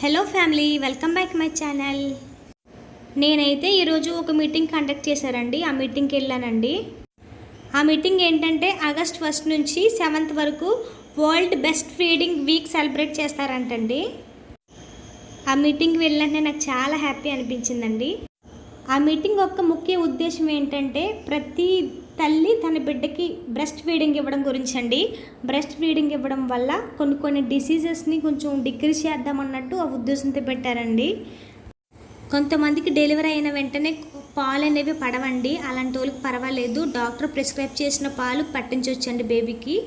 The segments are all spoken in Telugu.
Hello family welcome back my channel నేనైతే ఈరోజు ఒక మీటింగ్ కండక్ట్ చేశారండి ఆ మీటింగ్కి వెళ్ళానండి. ఆ మీటింగ్ ఏంటంటే ఆగస్ట్ ఫస్ట్ నుంచి సెవెంత్ వరకు world best feeding week celebrate చేస్తారంటండి. ఆ మీటింగ్కి వెళ్ళినట్టే నాకు చాలా హ్యాపీ అనిపించిందండి. ఆ మీటింగ్ యొక్క ముఖ్య ఉద్దేశం ఏంటంటే ప్రతి తల్లి తన బిడ్డకి బ్రెస్ట్ ఫీడింగ్ ఇవ్వడం గురించి అండి బ్రెస్ట్ ఫీడింగ్ ఇవ్వడం వల్ల కొన్ని కొన్ని డిసీజెస్ని కొంచెం డిగ్రీ చేద్దామన్నట్టు ఆ ఉద్దేశంతో పెట్టారండి. కొంతమందికి డెలివరీ అయిన వెంటనే పాలు అనేవి పడవండి. అలాంటి వాళ్ళకి పర్వాలేదు. డాక్టర్ ప్రిస్క్రైబ్ చేసిన పాలు పట్టించవచ్చండి బేబీకి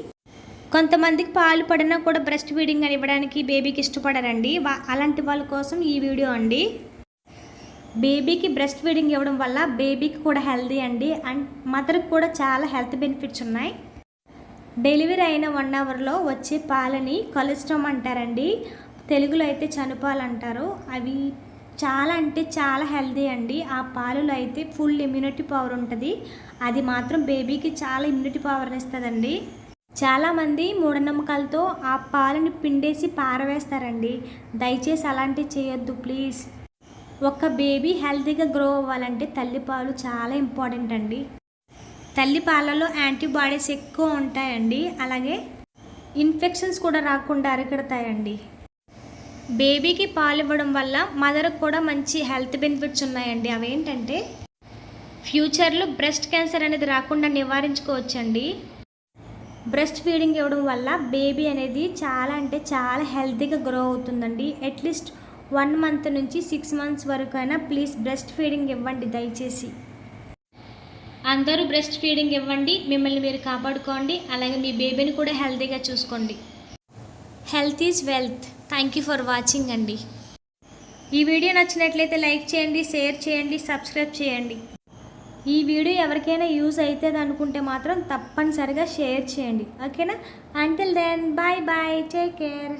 కొంతమందికి పాలు పడినా కూడా బ్రెస్ట్ ఫీడింగ్ అని ఇవ్వడానికి బేబీకి ఇష్టపడరండి. వా- అలాంటి వాళ్ళ కోసం ఈ వీడియో అండి. బేబీకి బ్రెస్ట్ ఫీడింగ్ ఇవ్వడం వల్ల బేబీకి కూడా హెల్దీ అండి. అండ్ మదర్కి కూడా చాలా హెల్త్ బెనిఫిట్స్ ఉన్నాయి. డెలివరీ అయిన వన్ అవర్లో వచ్చే పాలని కొలెస్ట్రామ్ అంటారండి. తెలుగులో అయితే చనుపాలు అంటారు. అవి చాలా అంటే చాలా హెల్దీ అండి. ఆ పాలలో అయితే ఫుల్ ఇమ్యూనిటీ పవర్ ఉంటుంది. అది మాత్రం బేబీకి చాలా ఇమ్యూనిటీ పవర్ని ఇస్తుందండి. చాలామంది మూఢనమ్మకాలతో ఆ పాలని పిండేసి పారవేస్తారండి. దయచేసి అలాంటివి చేయొద్దు ప్లీజ్ ఒక బేబీ హెల్తీగా గ్రో అవ్వాలంటే తల్లిపాలు చాలా ఇంపార్టెంట్ అండి. తల్లిపాలలో యాంటీబాడీస్ ఎక్కువ ఉంటాయండి. అలాగే ఇన్ఫెక్షన్స్ కూడా రాకుండా అరికడతాయండి. బేబీకి పాలు ఇవ్వడం వల్ల మదర్కి కూడా మంచి హెల్త్ బెనిఫిట్స్ ఉన్నాయండి. అవేంటంటే ఫ్యూచర్లో బ్రెస్ట్ క్యాన్సర్ అనేది రాకుండా నివారించుకోవచ్చండి. బ్రెస్ట్ ఫీడింగ్ ఇవ్వడం వల్ల బేబీ అనేది చాలా అంటే చాలా హెల్తీగా గ్రో అవుతుందండి. అట్లీస్ట్ వన్ మంత్ నుంచి సిక్స్ మంత్స్ వరకు అయినా ప్లీజ్ బ్రెస్ట్ ఫీడింగ్ ఇవ్వండి దయచేసి. అందరూ బ్రెస్ట్ ఫీడింగ్ ఇవ్వండి మిమ్మల్ని మీరు కాపాడుకోండి అలాగే మీ బేబీని కూడా హెల్తీగా చూసుకోండి. Health is wealth. Thank you for watching అండి. ఈ వీడియో నచ్చినట్లయితే లైక్ చేయండి షేర్ చేయండి సబ్స్క్రైబ్ చేయండి. ఈ వీడియో ఎవరికైనా యూజ్ అవుతుంది అనుకుంటే మాత్రం తప్పనిసరిగా షేర్ చేయండి. ఓకేనా? Until then bye bye take care